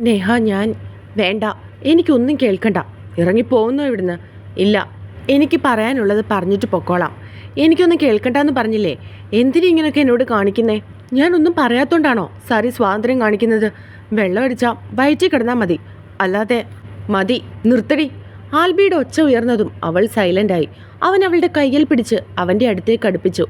നേഹ ഞാൻ വേണ്ട. എനിക്കൊന്നും കേൾക്കണ്ട. ഇറങ്ങിപ്പോകുന്നോ ഇവിടുന്ന്? ഇല്ല. എനിക്ക് പറയാനുള്ളത് പറഞ്ഞിട്ട് പൊക്കോളാം. എനിക്കൊന്നും കേൾക്കണ്ടെന്ന് പറഞ്ഞില്ലേ? എന്തിനു ഇങ്ങനെയൊക്കെ എന്നോട് കാണിക്കുന്നേ? ഞാനൊന്നും പറയാത്തോണ്ടാണോ സാറി സ്വാതന്ത്ര്യം കാണിക്കുന്നത്? വെള്ളം അടിച്ചാൽ വയറ്റിൽ കിടന്നാൽ മതി. അല്ലാതെ മതി. നിർത്തടി. ആൽബിയുടെ ഒച്ച ഉയർന്നതും അവൾ സൈലന്റായി അവൻ അവളുടെ കയ്യിൽ പിടിച്ച് അവന്റെ അടുത്തേക്ക് അടുപ്പിച്ചു.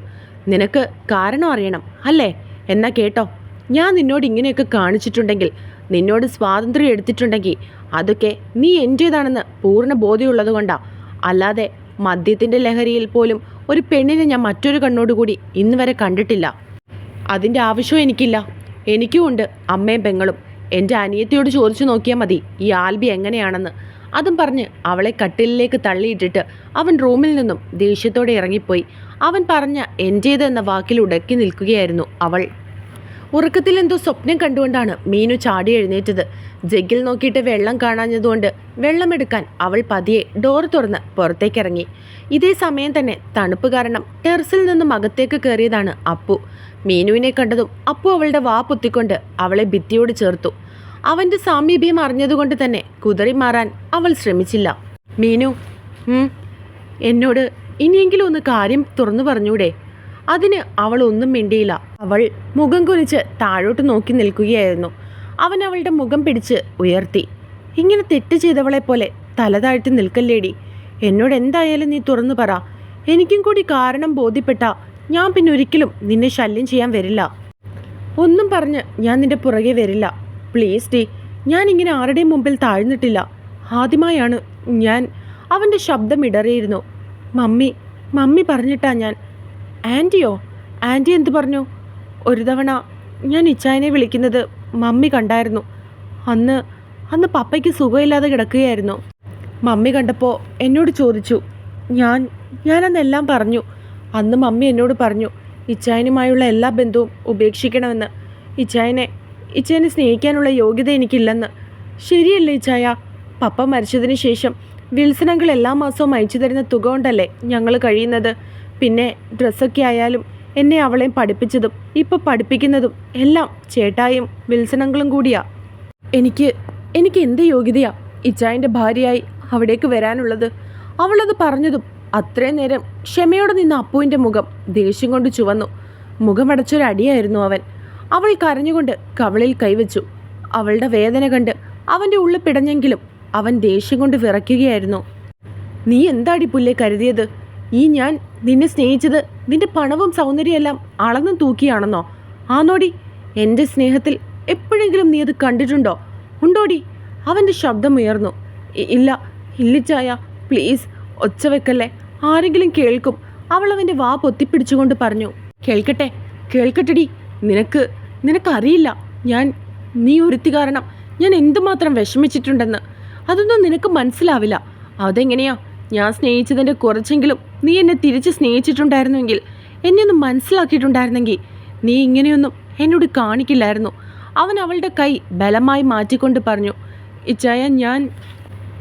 നിനക്ക് കാരണം അറിയണം അല്ലേ? എന്നാ കേട്ടോ. ഞാൻ നിന്നോട് ഇങ്ങനെയൊക്കെ കാണിച്ചിട്ടുണ്ടെങ്കിൽ നിന്നോട് സ്വാതന്ത്ര്യം എടുത്തിട്ടുണ്ടെങ്കിൽ അതൊക്കെ നീ എന്റേതാണെന്ന് പൂർണ ബോധ്യമുള്ളത് കൊണ്ടാ. അല്ലാതെ മദ്യത്തിന്റെ ലഹരിയിൽ പോലും ഒരു പെണ്ണിനെ ഞാൻ മറ്റൊരു കണ്ണോടുകൂടി ഇന്ന് വരെ കണ്ടിട്ടില്ല. അതിന്റെ ആവശ്യവും എനിക്കില്ല. എനിക്കും ഉണ്ട് അമ്മയും പെങ്ങളും. എന്റെ അനിയത്തിയോട് ചോദിച്ചു നോക്കിയാൽ മതി ഈ ആൽബി എങ്ങനെയാണെന്ന്. അതും പറഞ്ഞ് അവളെ കട്ടിലിലേക്ക് തള്ളിയിട്ടിട്ട് അവൻ റൂമിൽ നിന്നും ദേഷ്യത്തോടെ ഇറങ്ങിപ്പോയി. അവൻ പറഞ്ഞ എന്റേത് എന്ന വാക്കിൽ ഉടക്കി നിൽക്കുകയായിരുന്നു അവൾ. ഉറക്കത്തിൽ എന്തോ സ്വപ്നം കണ്ടുകൊണ്ടാണ് മീനു ചാടി എഴുന്നേറ്റത്. ജഗ്ഗിൽ നോക്കിയിട്ട് വെള്ളം കാണാഞ്ഞതുകൊണ്ട് വെള്ളമെടുക്കാൻ അവൾ പതിയെ ഡോർ തുറന്ന് പുറത്തേക്കിറങ്ങി. ഇതേ സമയം തന്നെ തണുപ്പ് കാരണം ടെറസിൽ നിന്നും അകത്തേക്ക് കയറിയതാണ് അപ്പു. മീനുവിനെ കണ്ടതും അപ്പു അവളുടെ വാ പൊത്തിക്കൊണ്ട് അവളെ ഭിത്തിയോട് ചേർത്തു. അവന്റെ സാമീപ്യം അറിഞ്ഞതുകൊണ്ട് തന്നെ കുതറി മാറാൻ അവൾ ശ്രമിച്ചില്ല. മീനു എന്നോട് ഇനിയെങ്കിലും ഒന്ന് കാര്യം തുറന്നു പറഞ്ഞൂടെ? അതിന് അവൾ ഒന്നും മിണ്ടിയില്ല. അവൾ മുഖം കുനിച്ച് താഴോട്ട് നോക്കി നിൽക്കുകയായിരുന്നു. അവൻ അവളുടെ മുഖം പിടിച്ച് ഉയർത്തി. ഇങ്ങനെ തെറ്റ് ചെയ്തവളെ പോലെ തല താഴ്ത്തി നിൽക്കല്ലേടി? എന്നോട് എന്തായാലും നീ തുറന്നു പറ. എനിക്കും കൂടി കാരണം ബോധ്യപ്പെട്ട ഞാൻ പിന്നെ ഒരിക്കലും നിന്നെ ശല്യം ചെയ്യാൻ വരില്ല. ഒന്നും പറഞ്ഞ് ഞാൻ നിന്റെ പുറകെ വരില്ല. പ്ലീസ് ഡി ഞാൻ ഇങ്ങനെ ആരുടെയും മുമ്പിൽ താഴ്ന്നിട്ടില്ല. ആദ്യമായാണ് ഞാൻ. അവന്റെ ശബ്ദം ഇടറിയിരുന്നു. മമ്മി മമ്മി പറഞ്ഞിട്ടാ ഞാൻ ആന്റിയോ ആന്റി എന്ത് പറഞ്ഞു? ഒരു തവണ ഞാൻ ഇച്ചായനെ വിളിക്കുന്നത് മമ്മി കണ്ടായിരുന്നു. അന്ന് അന്ന് പപ്പയ്ക്ക് സുഖമില്ലാതെ കിടക്കുകയായിരുന്നു. മമ്മി കണ്ടപ്പോൾ എന്നോട് ചോദിച്ചു. ഞാൻ ഞാനന്നെല്ലാം പറഞ്ഞു. അന്ന് മമ്മി എന്നോട് പറഞ്ഞു ഇച്ചായനുമായുള്ള എല്ലാ ബന്ധവും ഉപേക്ഷിക്കണമെന്ന്. ഇച്ചായനെ ഇച്ചായനെ സ്നേഹിക്കാനുള്ള യോഗ്യത എനിക്കില്ലെന്ന്. ശരിയല്ലേ ഇച്ചായ? പപ്പ മരിച്ചതിന് ശേഷം വിൽസനങ്ങൾ എല്ലാ മാസവും അയച്ചു തരുന്ന തുക കൊണ്ടല്ലേ ഞങ്ങൾ കഴിയുന്നത്? പിന്നെ ഡ്രസ്സൊക്കെ ആയാലും എന്നെ അവളെയും പഠിപ്പിച്ചതും ഇപ്പോൾ പഠിപ്പിക്കുന്നതും എല്ലാം ചേട്ടായും വിൽസനങ്ങളും കൂടിയാ. എനിക്ക് എനിക്ക് എന്ത് യോഗ്യതയാ ഇച്ചായന്റെ ഭാര്യയായി അവിടേക്ക് വരാനുള്ളത്? അവളത് പറഞ്ഞതും അത്രയും നേരം ക്ഷമയോടെ നിന്ന അപ്പുവിന്റെ മുഖം ദേഷ്യം കൊണ്ട് ചുവന്നു. മുഖമടച്ചൊരടിയായിരുന്നു അവൻ. അവൾ കരഞ്ഞുകൊണ്ട് കവളിൽ കൈവച്ചു. അവളുടെ വേദന കണ്ട് അവന്റെ ഉള്ളിൽ പിടഞ്ഞെങ്കിലും അവൻ ദേഷ്യം കൊണ്ട് വിറയ്ക്കുകയായിരുന്നു. നീ എന്താടി പുല്ലേ കരുതിയത്? ഈ ഞാൻ നിന്നെ സ്നേഹിച്ചത് നിന്റെ പണവും സൗന്ദര്യമെല്ലാം അളന്നും തൂക്കിയാണെന്നോ? ആന്നോടി എന്റെ സ്നേഹത്തിൽ എപ്പോഴെങ്കിലും നീ അത് കണ്ടിട്ടുണ്ടോ? ഉണ്ടോടി? അവന്റെ ശബ്ദം ഉയർന്നു. ഇല്ല ഇല്ലിച്ചായ പ്ലീസ് ഒച്ച വെക്കല്ലേ? ആരെങ്കിലും കേൾക്കും. അവൾ അവന്റെ വാ പൊത്തിപ്പിടിച്ചുകൊണ്ട് പറഞ്ഞു. കേൾക്കട്ടെ കേൾക്കട്ടെടി. നിനക്ക് നിനക്കറിയില്ല. ഞാൻ നീ ഒരുത്തി കാരണം ഞാൻ എന്തുമാത്രം വിഷമിച്ചിട്ടുണ്ടെന്ന്. അതൊന്നും നിനക്ക് മനസ്സിലാവില്ല. അതെങ്ങനെയാ? ഞാൻ സ്നേഹിച്ചതിന്റെ കുറച്ചെങ്കിലും നീ എന്നെ തിരിച്ച് സ്നേഹിച്ചിട്ടുണ്ടായിരുന്നുവെങ്കിൽ എന്നെ ഒന്ന് മനസ്സിലാക്കിയിട്ടുണ്ടായിരുന്നെങ്കിൽ നീ ഇങ്ങനെയൊന്നും എന്നോട് കാണിക്കില്ലായിരുന്നു. അവൻ അവളുടെ കൈ ബലമായി മാറ്റിക്കൊണ്ട് പറഞ്ഞു ഇച്ചായ ഞാൻ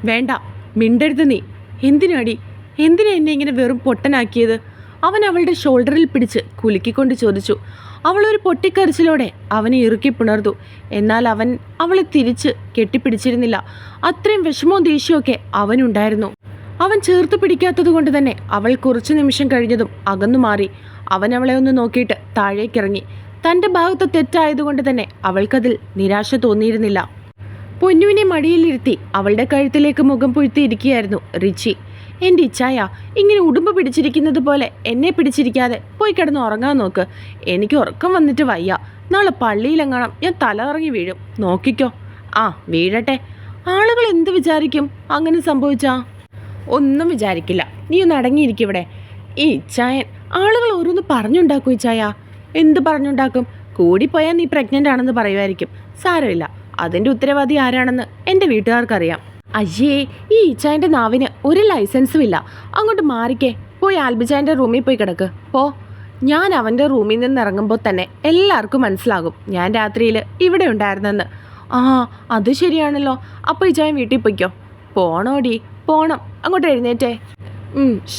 വേണ്ട മിണ്ടരുത് നീ. എന്തിനാടി? എന്തിനാ എന്നെ ഇങ്ങനെ വെറും പൊട്ടനാക്കിയത്? അവൻ അവളുടെ ഷോൾഡറിൽ പിടിച്ച് കുലുക്കിക്കൊണ്ട് ചോദിച്ചു. അവളൊരു പൊട്ടിക്കരച്ചിലോടെ അവനെ ഇറുക്കി പുണർന്നു. എന്നാൽ അവൻ അവളെ തിരിച്ച് കെട്ടിപ്പിടിച്ചിരുന്നില്ല. അത്രയും വിഷമവും ദേഷ്യമൊക്കെ അവനുണ്ടായിരുന്നു. അവൻ ചേർത്ത് പിടിക്കാത്തത് കൊണ്ട് തന്നെ അവൾ കുറച്ചു നിമിഷം കഴിഞ്ഞതും അകന്നു മാറി. അവൻ അവളെ ഒന്ന് നോക്കിയിട്ട് താഴേക്കിറങ്ങി. തന്റെ ഭാഗത്ത് തെറ്റായതുകൊണ്ട് തന്നെ അവൾക്കതിൽ നിരാശ തോന്നിയിരുന്നില്ല. പൊന്നുവിനെ മടിയിലിരുത്തി അവളുടെ കഴുത്തിലേക്ക് മുഖം പൊഴുത്തിയിരിക്കുകയായിരുന്നു റിച്ചി. എന്റെ ഇച്ഛായ ഇങ്ങനെ ഉടുമ്പ് പിടിച്ചിരിക്കുന്നത് പോലെ എന്നെ പിടിച്ചിരിക്കാതെ പോയി കിടന്ന് ഉറങ്ങാൻ നോക്ക്. എനിക്ക് ഉറക്കം വന്നിട്ട് വയ്യ. നാളെ പള്ളിയിലെങ്ങാണം ഞാൻ തല ഇറങ്ങി വീഴും. നോക്കിക്കോ. ആ വീഴട്ടെ. ആളുകൾ എന്ത് വിചാരിക്കും? അങ്ങനെ സംഭവിച്ചാ? ഒന്നും വിചാരിക്കില്ല. നീ ഒന്ന് അടങ്ങിയിരിക്കിവിടെ ഈ ചായൻ ആളുകൾ ഓരോന്ന് പറഞ്ഞുണ്ടാക്കും ഇച്ചായ. എന്ത് പറഞ്ഞുണ്ടാക്കും? കൂടിപ്പോയാൽ നീ പ്രഗ്നന്റ് ആണെന്ന് പറയുമായിരിക്കും. സാരമില്ല. അതിന്റെ ഉത്തരവാദി ആരാണെന്ന് എന്റെ വീട്ടുകാർക്കറിയാം. അയ്യേ ഈ ഈച്ചായന്റെ നാവിന് ഒരു ലൈസൻസും ഇല്ല. അങ്ങോട്ട് മാറിക്കേ. പോയി ആൽബിച്ചായന്റെ റൂമിൽ പോയി കിടക്ക്. പോ. ഞാൻ അവന്റെ റൂമിൽ നിന്ന് ഇറങ്ങുമ്പോൾ തന്നെ എല്ലാവർക്കും മനസ്സിലാകും. ഞാൻ രാത്രിയിൽ ഇവിടെ ഉണ്ടായിരുന്നെന്ന്. ആ അത് ശരിയാണല്ലോ. അപ്പോൾ ചായൻ വീട്ടിൽ പോയിക്കോ. പോണോടി. പോണം. അങ്ങോട്ട് എഴുന്നേറ്റേ.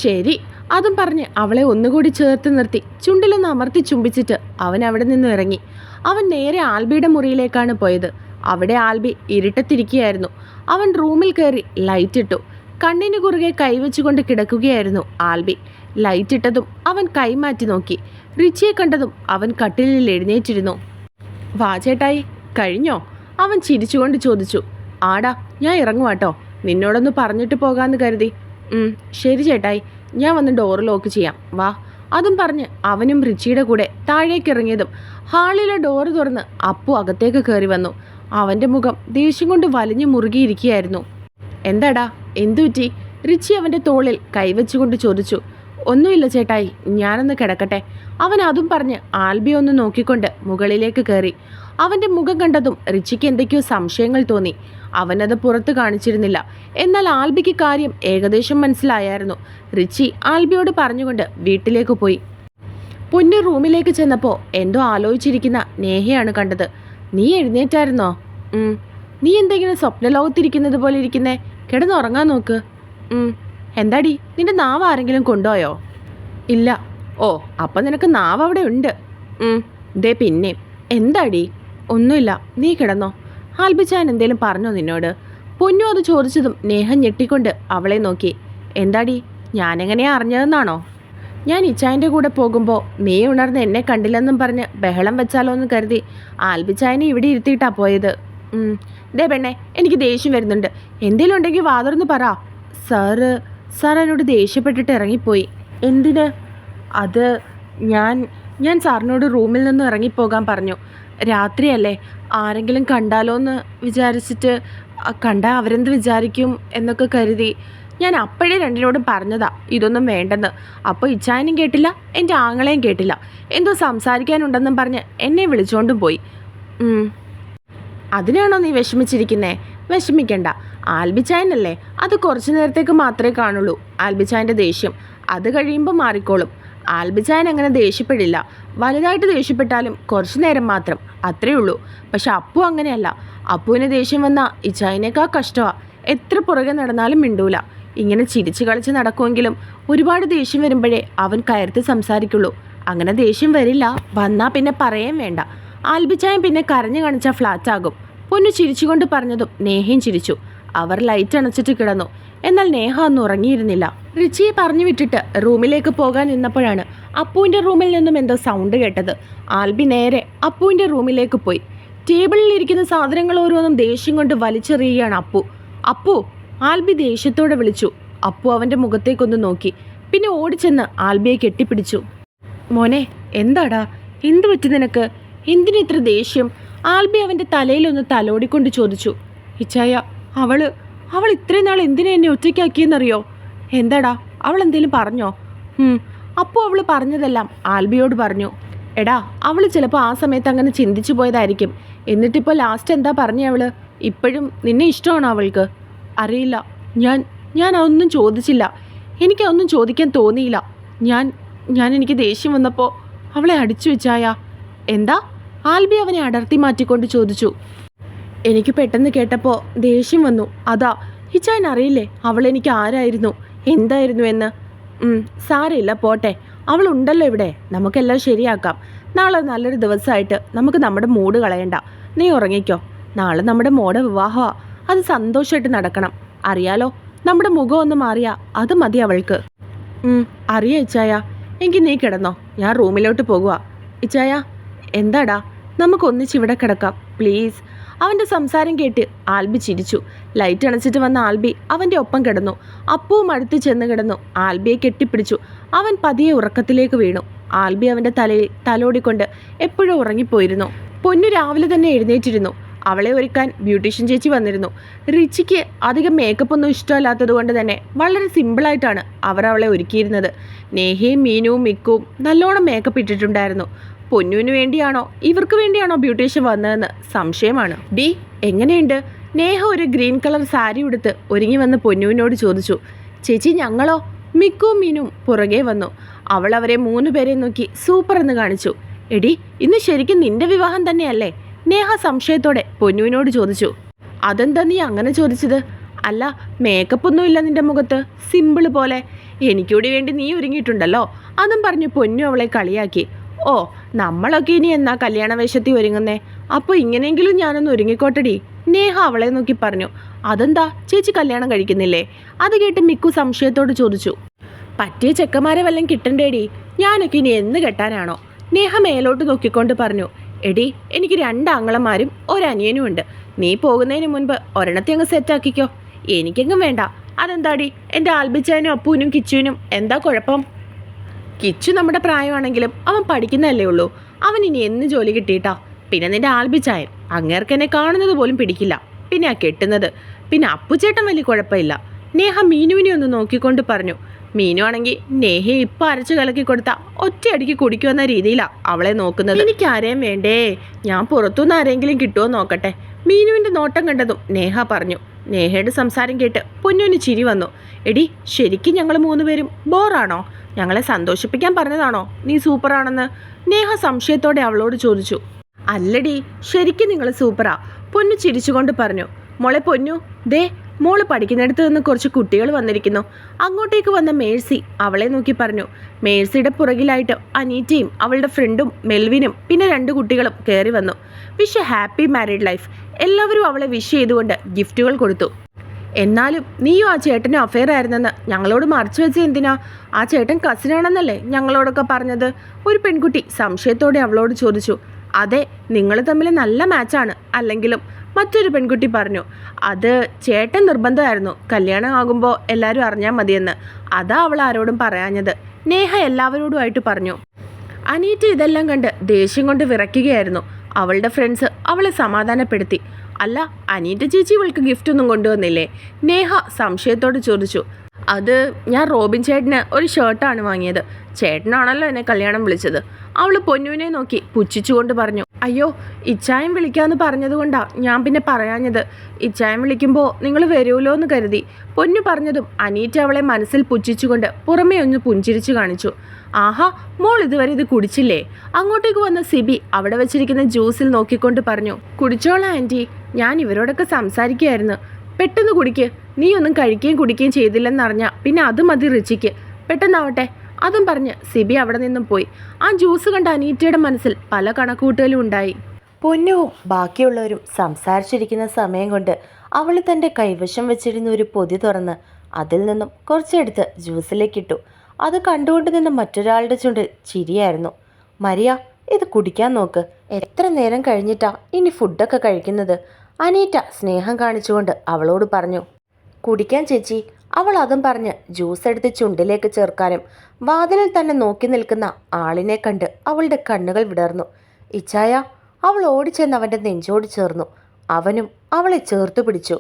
ശരി. അതും പറഞ്ഞ് അവളെ ഒന്നുകൂടി ചേർത്ത് നിർത്തി. ചുണ്ടിലൊന്ന് അമർത്തി ചുംബിച്ചിട്ട് അവൻ അവിടെ നിന്ന് ഇറങ്ങി. അവൻ നേരെ ആൽബിയുടെ മുറിയിലേക്കാണ് പോയത്. അവിടെ ആൽബി ഇരുട്ടത്തിരിക്കുകയായിരുന്നു. അവൻ റൂമിൽ കയറി ലൈറ്റ് ഇട്ടു. കണ്ണിന് കുറുകെ കൈവച്ചുകൊണ്ട് കിടക്കുകയായിരുന്നു ആൽബി. ലൈറ്റ് ഇട്ടതും അവൻ കൈമാറ്റി നോക്കി. റിച്ചിയെ കണ്ടതും അവൻ കട്ടിലിൽ എഴുന്നേറ്റിരുന്നു. വാചേട്ടായി കഴിഞ്ഞോ? അവൻ ചിരിച്ചുകൊണ്ട് ചോദിച്ചു. ആടാ ഞാൻ ഇറങ്ങുവാട്ടോ. നിന്നോടൊന്ന് പറഞ്ഞിട്ട് പോകാമെന്ന് കരുതി. "ഉം, ശരി ചേട്ടായി. ഞാൻ വന്ന് ഡോറ് ലോക്ക് ചെയ്യാം. വാ. അതും പറഞ്ഞ് അവനും റിച്ചിയുടെ കൂടെ താഴേക്ക് ഇറങ്ങിയതും ഹാളിലെ ഡോറ് തുറന്ന് അപ്പു അകത്തേക്ക് കയറി വന്നു. അവന്റെ മുഖം ദേഷ്യം കൊണ്ട് വലിഞ്ഞു മുറുകിയിരിക്കുകയായിരുന്നു. എന്താടാ? എന്തു പറ്റി? റിച്ചി അവന്റെ തോളിൽ കൈവച്ചുകൊണ്ട് ചോദിച്ചു ഒന്നുമില്ല ചേട്ടായി ഞാനൊന്ന് കിടക്കട്ടെ. അവൻ അതും പറഞ്ഞ് ആൽബി ഒന്ന് നോക്കിക്കൊണ്ട് മുകളിലേക്ക് കയറി അവന്റെ മുഖം കണ്ടതും റിച്ചിക്ക് എന്തൊക്കെയോ സംശയങ്ങൾ തോന്നി. അവനത് പുറത്ത് കാണിച്ചിരുന്നില്ല. എന്നാൽ ആൽബിക്ക് കാര്യം ഏകദേശം മനസ്സിലായായിരുന്നു. റിച്ചി ആൽബിയോട് പറഞ്ഞുകൊണ്ട് വീട്ടിലേക്ക് പോയി. പൊന്നു റൂമിലേക്ക് ചെന്നപ്പോൾ എന്തോ ആലോചിച്ചിരിക്കുന്ന നേഹയാണ് കണ്ടത്. നീ എഴുന്നേറ്റായിരുന്നോ. നീ എന്തെങ്കിലും സ്വപ്നലോകത്തിരിക്കുന്നത് പോലെ ഇരിക്കുന്നേ. കിടന്നുറങ്ങാൻ നോക്ക്. എന്താടി? നിന്റെ നാവ് ആരെങ്കിലും കൊണ്ടുപോയോ? ഇല്ല. ഓ അപ്പം നിനക്ക് നാവ് അവിടെ ഉണ്ട്. ദേ പിന്നെ എന്താടി? ഒന്നുമില്ല. നീ കിടന്നോ. ആൽബിച്ചാൻ എന്തേലും പറഞ്ഞോ നിന്നോട്. പൊന്നു അത് ചോദിച്ചതും നേഹം ഞെട്ടിക്കൊണ്ട് അവളെ നോക്കി. എന്താടി? ഞാനെങ്ങനെയാ അറിഞ്ഞതെന്നാണോ? ഞാൻ ഇച്ചായന്റെ കൂടെ പോകുമ്പോൾ നീ ഉണർന്ന് എന്നെ കണ്ടില്ലെന്നും പറഞ്ഞ് ബഹളം വെച്ചാലോ എന്ന് കരുതി ആൽബിച്ചായനെ ഇവിടെ ഇരുത്തിയിട്ടാ പോയത്. ദേ പെണ്ണെ എനിക്ക് ദേഷ്യം വരുന്നുണ്ട്. എന്തേലും ഉണ്ടെങ്കിൽ വാതർന്ന് പറ. സാറ് സാർ എന്നോട് ദേഷ്യപ്പെട്ടിട്ട് ഇറങ്ങിപ്പോയി. എന്തിന്? അത് ഞാൻ ഞാൻ സാറിനോട് റൂമിൽ നിന്ന് ഇറങ്ങിപ്പോകാൻ പറഞ്ഞു. രാത്രിയല്ലേ? ആരെങ്കിലും കണ്ടാലോ എന്ന് വിചാരിച്ചിട്ട് കണ്ടാൽ അവരെന്ത് വിചാരിക്കും എന്നൊക്കെ കരുതി. ഞാൻ അപ്പോഴേ രണ്ടിനോടും പറഞ്ഞതാ ഇതൊന്നും വേണ്ടെന്ന്. അപ്പോൾ ഇച്ചായനും കേട്ടില്ല എന്റെ ആങ്ങളെയും കേട്ടില്ല. എന്തോ സംസാരിക്കാനുണ്ടെന്നും പറഞ്ഞ് എന്നെ വിളിച്ചുകൊണ്ടും പോയി. അതിനാണോ നീ വിഷമിച്ചിരിക്കുന്നേ? വിഷമിക്കണ്ട. ആൽബിച്ചായനല്ലേ അത് കുറച്ചു നേരത്തേക്ക് മാത്രമേ കാണുള്ളൂ. ആൽബിച്ചായന്റെ ദേഷ്യം അത് കഴിയുമ്പോൾ മാറിക്കോളും. ആൽബിച്ചായൻ അങ്ങനെ ദേഷ്യപ്പെടില്ല. വലുതായിട്ട് ദേഷ്യപ്പെട്ടാലും കുറച്ചു നേരം മാത്രം അത്രേ ഉള്ളൂ. പക്ഷെ അപ്പു അങ്ങനെയല്ല. അപ്പുവിന് ദേഷ്യം വന്നാൽ ഇച്ചായനേക്കാൾ കഷ്ടമാണ് എത്ര പുറകെ നടന്നാലും മിണ്ടൂല. ഇങ്ങനെ ചിരിച്ചു കളിച്ച് നടക്കുമെങ്കിലും ഒരുപാട് ദേഷ്യം വരുമ്പോഴേ അവൻ കയർത്ത് സംസാരിക്കുള്ളൂ. അങ്ങനെ ദേഷ്യം വരില്ല. വന്നാൽ പിന്നെ പറയേം വേണ്ട. ആൽബിച്ചായം പിന്നെ കരഞ്ഞു കാണിച്ചാൽ ഫ്ലാറ്റ് ആകും പൊന്നു ചിരിച്ചുകൊണ്ട് പറഞ്ഞതും നേഹയും ചിരിച്ചു. അവർ ലൈറ്റ് അണച്ചിട്ട് കിടന്നു. എന്നാൽ നേഹ അന്ന് ഉറങ്ങിയിരുന്നില്ല. റിച്ചിയെ പറഞ്ഞു വിട്ടിട്ട് റൂമിലേക്ക് പോകാൻ നിന്നപ്പോഴാണ് അപ്പുവിന്റെ റൂമിൽ നിന്നും എന്തോ സൗണ്ട് കേട്ടത്. ആൽബി നേരെ അപ്പുവിന്റെ റൂമിലേക്ക് പോയി. ടേബിളിൽ ഇരിക്കുന്ന സാധനങ്ങൾ ഓരോന്നും ദേഷ്യം കൊണ്ട് വലിച്ചെറിയുകയാണ് അപ്പു. അപ്പു ആൽബി ദേഷ്യത്തോടെ വിളിച്ചു. അപ്പു അവന്റെ മുഖത്തേക്കൊന്ന് നോക്കി. പിന്നെ ഓടിച്ചെന്ന് ആൽബിയെ കെട്ടിപ്പിടിച്ചു. മോനെ എന്താടാ? എന്തു പറ്റി നിനക്ക്? എന്തിനു ഇത്ര ദേഷ്യം? ആൽബി അവന്റെ തലയിലൊന്ന് തലോടിക്കൊണ്ട് ചോദിച്ചു. ഇച്ചായ അവൾ അവൾ ഇത്രയും നാൾ എന്തിനാ എന്നെ ഒറ്റയ്ക്കാക്കിയെന്നറിയോ? എന്താടാ അവൾ എന്തേലും പറഞ്ഞോ? അപ്പോൾ അവൾ പറഞ്ഞതെല്ലാം ആൽബിയോട് പറഞ്ഞു. എടാ അവൾ ചിലപ്പോൾ ആ സമയത്ത് അങ്ങനെ ചിന്തിച്ചു പോയതായിരിക്കും. എന്നിട്ടിപ്പോൾ ലാസ്റ്റ് എന്താ പറഞ്ഞ അവൾ ഇപ്പോഴും നിന്നെ ഇഷ്ടമാണോ അവൾക്ക്? അറിയില്ല. ഞാൻ ഞാൻ അതൊന്നും ചോദിച്ചില്ല. എനിക്കതൊന്നും ചോദിക്കാൻ തോന്നിയില്ല. ഞാൻ ഞാൻ എനിക്ക് ദേഷ്യം വന്നപ്പോൾ അവളെ അടിച്ചു വെച്ചായ? എന്താ? ആൽബി അവനെ അടർത്തി മാറ്റിക്കൊണ്ട് ചോദിച്ചു. എനിക്ക് പെട്ടെന്ന് കേട്ടപ്പോൾ ദേഷ്യം വന്നു. അതാ ഹിച്ചാൻ അറിയില്ലേ? അവൾ എനിക്ക് ആരായിരുന്നു? എന്തായിരുന്നു എന്ന്? സാരമില്ല പോട്ടെ. അവൾ ഉണ്ടല്ലോ ഇവിടെ. നമുക്കെല്ലാം ശരിയാക്കാം. നാളെ നല്ലൊരു ദിവസമായിട്ട് നമുക്ക് നമ്മുടെ മൂഡ് കളയണ്ട. നീ ഉറങ്ങിക്കോ. നാളെ നമ്മുടെ മോടെ വിവാഹമാ. അത് സന്തോഷമായിട്ട് നടക്കണം. അറിയാലോ നമ്മുടെ മുഖം ഒന്ന് മാറിയാ അത് മതി അവൾക്ക്. അറിയാം ഇച്ചായ. എങ്കിൽ നീ കിടന്നോ. ഞാൻ റൂമിലോട്ട് പോകുക ഇച്ചായ എന്താടാ? നമുക്കൊന്നിച്ച് ഇവിടെ കിടക്കാം. പ്ലീസ്. അവന്റെ സംസാരം കേട്ട് ആൽബി ചിരിച്ചു. ലൈറ്റ് അണച്ചിട്ട് വന്ന ആൽബി അവന്റെ ഒപ്പം കിടന്നു. അപ്പവും അടുത്ത് ചെന്ന് കിടന്നു. ആൽബിയെ കെട്ടിപ്പിടിച്ചു. അവൻ പതിയെ ഉറക്കത്തിലേക്ക് വീണു. ആൽബി അവന്റെ തലയിൽ തലോടിക്കൊണ്ട് എപ്പോഴും ഉറങ്ങിപ്പോയിരുന്നു. പൊന്നു രാവിലെ തന്നെ എഴുന്നേറ്റിരുന്നു. അവളെ ഒരുക്കാൻ ബ്യൂട്ടീഷ്യൻ ചേച്ചി വന്നിരുന്നു. റിച്ചിക്ക് അധികം മേക്കപ്പ് ഒന്നും ഇഷ്ടമല്ലാത്തത് കൊണ്ട് തന്നെ വളരെ സിമ്പിളായിട്ടാണ് അവർ അവളെ ഒരുക്കിയിരുന്നത്. നേഹയും മീനുവും മിക്കും നല്ലോണം മേക്കപ്പ് ഇട്ടിട്ടുണ്ടായിരുന്നു. പൊന്നുവിന് വേണ്ടിയാണോ? ഇവർക്ക് വേണ്ടിയാണോ ബ്യൂട്ടീഷ്യൻ വന്നതെന്ന് സംശയമാണ്. ഡി എങ്ങനെയുണ്ട്? നേഹ ഒരു ഗ്രീൻ കളർ സാരി ഉടുത്ത് ഒരുങ്ങി വന്ന് പൊന്നുവിനോട് ചോദിച്ചു. ചേച്ചി ഞങ്ങളോ? മിക്കും മീനും പുറകെ വന്നു. അവൾ അവരെ മൂന്ന് പേരെ നോക്കി സൂപ്പർ എന്ന് കാണിച്ചു. എടി ഇന്ന് ശരിക്കും നിന്റെ വിവാഹം തന്നെയല്ലേ? നേഹ സംശയത്തോടെ പൊന്നുവിനോട് ചോദിച്ചു. അതെന്താ നീ അങ്ങനെ ചോദിച്ചത്? അല്ല മേക്കപ്പ് ഒന്നുമില്ല നിന്റെ മുഖത്ത്. സിമ്പിൾ പോലെ. എനിക്കൂടി വേണ്ടി നീ ഒരുങ്ങിയിട്ടുണ്ടല്ലോ. അതും പറഞ്ഞു പൊന്നു അവളെ കളിയാക്കി. ഓ നമ്മളൊക്കെ ഇനി എന്നാ കല്യാണ വേഷത്തിൽ ഒരുങ്ങുന്നേ? അപ്പോൾ ഇങ്ങനെയെങ്കിലും ഞാനൊന്ന് ഒരുങ്ങിക്കോട്ടടി. നേഹ അവളെ നോക്കി പറഞ്ഞു. അതെന്താ? ചേച്ചി കല്യാണം കഴിക്കുന്നില്ലേ? അത് കേട്ട് മിക്കു സംശയത്തോട് ചോദിച്ചു. പറ്റിയ ചെക്കന്മാരെ വല്ലതും കിട്ടണ്ടേടി? ഞാനൊക്കെ ഇനി എന്ന് കെട്ടാനാണോ? നേഹ മേലോട്ട് നോക്കിക്കൊണ്ട് പറഞ്ഞു. എടി എനിക്ക് രണ്ട് ആങ്ങളമാരും ഒരനിയനും ഉണ്ട്. നീ പോകുന്നതിന് മുൻപ് ഒരെണ്ണത്തെ അങ്ങ് സെറ്റാക്കിക്കോ എനിക്കെങ്ങും വേണ്ട. അതെന്താടി? എന്റെ ആൽബിച്ചാനും അപ്പൂനും കിച്ചുവിനും എന്താ കുഴപ്പം? കിച്ചു നമ്മുടെ പ്രായമാണെങ്കിലും അവൻ പഠിക്കുന്നതല്ലേ ഉള്ളൂ. അവൻ ഇനി എന്ന് ജോലി കിട്ടിയിട്ടാ? പിന്നെ നിന്റെ ആൽബിച്ചായൻ അങ്ങേർക്ക് എന്നെ കാണുന്നത് പോലും പിടിക്കില്ല. പിന്നെ ആ കെട്ടുന്നത്. പിന്നെ അപ്പുചേട്ടൻ വലിയ കുഴപ്പമില്ല. നേഹ മീനുവിനെ ഒന്ന് നോക്കിക്കൊണ്ട് പറഞ്ഞു. മീനു ആണെങ്കിൽ നേഹയെ ഇപ്പം അരച്ചു കലക്കി കൊടുത്ത ഒറ്റയടിക്ക് കുടിക്കുമെന്ന രീതിയിലാണ് അവളെ നോക്കുന്നത്. എനിക്ക് ആരെയും വേണ്ടേ? ഞാൻ പുറത്തുനിന്ന് ആരെങ്കിലും കിട്ടുമോ നോക്കട്ടെ. മീനുവിന്റെ നോട്ടം കണ്ടതും നേഹ പറഞ്ഞു. നേഹയുടെ സംസാരം കേട്ട് പൊന്നുവിന് ചിരി വന്നു. എടി ശരിക്കും ഞങ്ങൾ മൂന്നുപേരും ബോറാണോ? ഞങ്ങളെ സന്തോഷിപ്പിക്കാൻ പറഞ്ഞതാണോ? നീ സൂപ്പറാണെന്ന് നേഹ സംശയത്തോടെ അവളോട് ചോദിച്ചു. അല്ലടി ശരിക്കും നിങ്ങൾ സൂപ്പറാ. പൊന്നു ചിരിച്ചുകൊണ്ട് പറഞ്ഞു. മോളെ പൊന്നു ദേ മോൾ പഠിക്കുന്നിടത്ത് നിന്ന് കുറച്ച് കുട്ടികൾ വന്നിരിക്കുന്നു. അങ്ങോട്ടേക്ക് വന്ന മേഴ്സി അവളെ നോക്കി പറഞ്ഞു മേഴ്സിയുടെ പുറകിലായിട്ട് അനീറ്റയും അവളുടെ ഫ്രണ്ടും മെൽവിനും പിന്നെ രണ്ട് കുട്ടികളും കയറി വന്നു. Wish a happy married life എല്ലാവരും അവളെ വിഷ് ചെയ്തുകൊണ്ട് ഗിഫ്റ്റുകൾ കൊടുത്തു. എന്നാലും നീയും ആ ചേട്ടനും അഫെയർ ആയിരുന്നെന്ന് ഞങ്ങളോട് മറച്ചു വെച്ച എന്തിനാ? ആ ചേട്ടൻ കസിനാണെന്നല്ലേ ഞങ്ങളോടൊക്കെ പറഞ്ഞത്? ഒരു പെൺകുട്ടി സംശയത്തോടെ അവളോട് ചോദിച്ചു അതെ നിങ്ങൾ തമ്മിൽ നല്ല മാച്ചാണ് അല്ലെങ്കിലും മറ്റൊരു പെൺകുട്ടി പറഞ്ഞു അത് ചേട്ടൻ നിർബന്ധമായിരുന്നു. കല്യാണം ആകുമ്പോൾ എല്ലാവരും അറിഞ്ഞാൽ മതിയെന്ന്. അതാ അവൾ ആരോടും പറയാഞ്ഞത്. നേഹ എല്ലാവരോടുമായിട്ട് പറഞ്ഞു. അനീറ്റ ഇതെല്ലാം കണ്ട് ദേഷ്യം കൊണ്ട് വിറയ്ക്കുകയായിരുന്നു. അവളുടെ ഫ്രണ്ട്സ് അവളെ സമാധാനപ്പെടുത്തി. അല്ല അനീറ്റ ചേച്ചി ഇവൾക്ക് ഗിഫ്റ്റ് ഒന്നും കൊണ്ടുവന്നില്ലേ? നേഹ സംശയത്തോട് ചോദിച്ചു. അത് ഞാൻ റോബിൻ ചേട്ടന് ഒരു ഷർട്ടാണ് വാങ്ങിയത്. ചേട്ടനാണല്ലോ എന്നെ കല്യാണം വിളിച്ചത്. അവൾ പൊന്നുവിനെ നോക്കി പുച്ഛിച്ചുകൊണ്ട് പറഞ്ഞു അയ്യോ ഇച്ചായം വിളിക്കാമെന്ന് പറഞ്ഞതുകൊണ്ടാ ഞാൻ പിന്നെ പറയാഞ്ഞത്. ഇച്ചായം വിളിക്കുമ്പോൾ നിങ്ങൾ വരുമല്ലോ എന്ന് കരുതി. പൊന്നു പറഞ്ഞതും അനീറ്റ അവളെ മനസ്സിൽ പുച്ഛിച്ചുകൊണ്ട് പുറമേ ഒന്ന് പുഞ്ചിരിച്ചു കാണിച്ചു. ആഹാ മോൾ ഇതുവരെ ഇത് കുടിച്ചില്ലേ? അങ്ങോട്ടേക്ക് വന്ന സിബി അവിടെ വെച്ചിരിക്കുന്ന ജ്യൂസിൽ നോക്കിക്കൊണ്ട് പറഞ്ഞു കുടിച്ചോളാം ആന്റി ഞാൻ ഇവരോടൊക്കെ സംസാരിക്കുകയായിരുന്നു. പെട്ടെന്ന് കുടിക്ക്. നീ ഒന്നും കഴിക്കുകയും കുടിക്കുകയും ചെയ്തില്ലെന്നറിഞ്ഞ പിന്നെ അത് മതി റിച്ചിക്ക്. പെട്ടെന്നാവട്ടെ. അതും പറഞ്ഞ് സിബി അവിടെ നിന്നും പോയി. ആ ജ്യൂസ് കണ്ട അനീറ്റയുടെ മനസ്സിൽ പല കണക്കൂട്ടലും ഉണ്ടായി. പൊന്നുവും ബാക്കിയുള്ളവരും സംസാരിച്ചിരിക്കുന്ന സമയം കൊണ്ട് അവൾ തന്റെ കൈവശം വെച്ചിരുന്ന ഒരു പൊതി തുറന്ന് അതിൽ നിന്നും കുറച്ചെടുത്ത് ജ്യൂസിലേക്കിട്ടു അത് കണ്ടുകൊണ്ട് നിന്ന മറ്റൊരാളുടെ ചുണ്ടിൽ ചിരിയായിരുന്നു. മരിയ ഇത് കുടിക്കാൻ നോക്ക്. എത്ര നേരം കഴിഞ്ഞിട്ടാ ഇനി ഫുഡൊക്കെ കഴിക്കുന്നത്? അനീറ്റ സ്നേഹം കാണിച്ചുകൊണ്ട് അവളോട് പറഞ്ഞു കുടിക്കാൻ ചേച്ചി. അവൾ അതും പറഞ്ഞ് ജ്യൂസ് എടുത്ത് ചുണ്ടിലേക്ക് ചേർക്കാനും വാതിലിൽ തന്നെ നോക്കി നിൽക്കുന്ന ആളിനെ കണ്ട് അവളുടെ കണ്ണുകൾ വിടർന്നു. ഇച്ചായ അവൾ ഓടിച്ചെന്ന് അവന്റെ നെഞ്ചോട് ചേർന്നു. അവനും അവളെ ചേർത്തു പിടിച്ചു.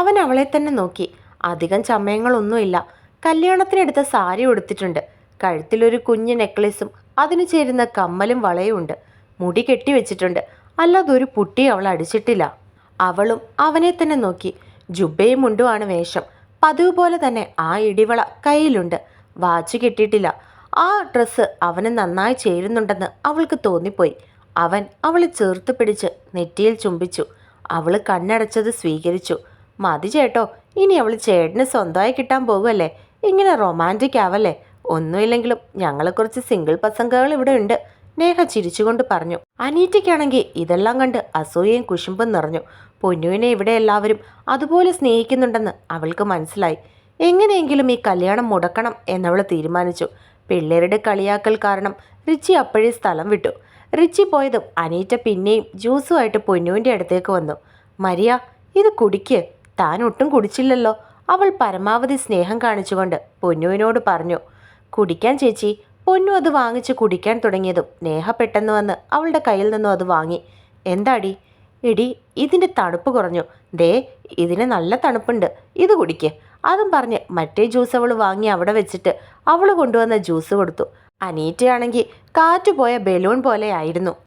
അവൻ അവളെ തന്നെ നോക്കി. അധികം ചമയങ്ങളൊന്നുമില്ല. കല്യാണത്തിനെടുത്ത സാരി ഉടുത്തിട്ടുണ്ട്. കഴുത്തിലൊരു കുഞ്ഞു നെക്ലേസും അതിനു ചേരുന്ന കമ്മലും വളയും ഉണ്ട് മുടി കെട്ടിവെച്ചിട്ടുണ്ട് അല്ലാതെ ഒരു പുട്ടി അവൾ അടിച്ചിട്ടില്ല. അവളും അവനെ തന്നെ നോക്കി. ജുബയും മുണ്ടുമാണ് വേഷം. പതിവ് പോലെ തന്നെ ആ ഇടിവള കയ്യിലുണ്ട്. വാച്ച് കിട്ടിയിട്ടില്ല. ആ ഡ്രസ്സ് അവന് നന്നായി ചേരുന്നുണ്ടെന്ന് അവൾക്ക് തോന്നിപ്പോയി. അവൻ അവളെ ചേർത്ത് പിടിച്ച് നെറ്റിയിൽ ചുംബിച്ചു. അവൾ കണ്ണടച്ചത് സ്വീകരിച്ചു. മതി ചേട്ടോ ഇനി അവൾ ചേട്ടന് സ്വന്തമായി കിട്ടാൻ പോകുമല്ലേ ഇങ്ങനെ റൊമാന്റിക് ആവല്ലേ? ഒന്നുമില്ലെങ്കിലും ഞങ്ങളെ കുറച്ച് സിംഗിൾ പസംഗകൾ ഇവിടെ ഉണ്ട് നേഹ ചിരിച്ചുകൊണ്ട് പറഞ്ഞു. അനീറ്റയ്ക്കാണെങ്കിൽ ഇതെല്ലാം കണ്ട് അസൂയയും കുശുമ്പും നിറഞ്ഞു. പൊന്നുവിനെ ഇവിടെ എല്ലാവരും അതുപോലെ സ്നേഹിക്കുന്നുണ്ടെന്ന് അവൾക്ക് മനസ്സിലായി. എങ്ങനെയെങ്കിലും ഈ കല്യാണം മുടക്കണം എന്നവൾ തീരുമാനിച്ചു. പിള്ളേരുടെ കളിയാക്കൽ കാരണം റിച്ചി അപ്പോഴേ സ്ഥലം വിട്ടു. റിച്ചി പോയതും അനീറ്റ പിന്നെയും ജ്യൂസുമായിട്ട് പൊന്നുവിന്റെ അടുത്തേക്ക് വന്നു. മരിയ ഇത് കുടിക്ക്. താൻ ഒട്ടും കുടിച്ചില്ലല്ലോ. അവൾ പരമാവധി സ്നേഹം കാണിച്ചുകൊണ്ട് പൊന്നുവിനോട് പറഞ്ഞു. കുടിക്കാൻ ചേച്ചി. പൊന്നു അത് വാങ്ങിച്ച് കുടിക്കാൻ തുടങ്ങിയതും നേഹ പെട്ടെന്ന് വന്ന് അവളുടെ കയ്യിൽ നിന്നും അത് വാങ്ങി. എന്താടി? എടി ഇതിന്റെ തണുപ്പ് കുറഞ്ഞു. ദേ ഇതിന് നല്ല തണുപ്പുണ്ട്. ഇത് കുടിക്ക്. അതും പറഞ്ഞ് മറ്റേ ജ്യൂസ് അവൾ വാങ്ങി അവിടെ വെച്ചിട്ട് അവൾ കൊണ്ടുവന്ന ജ്യൂസ് കൊടുത്തു. അനീറ്റയാണെങ്കിൽ കാറ്റുപോയ ബലൂൺ പോലെ ആയിരുന്നു.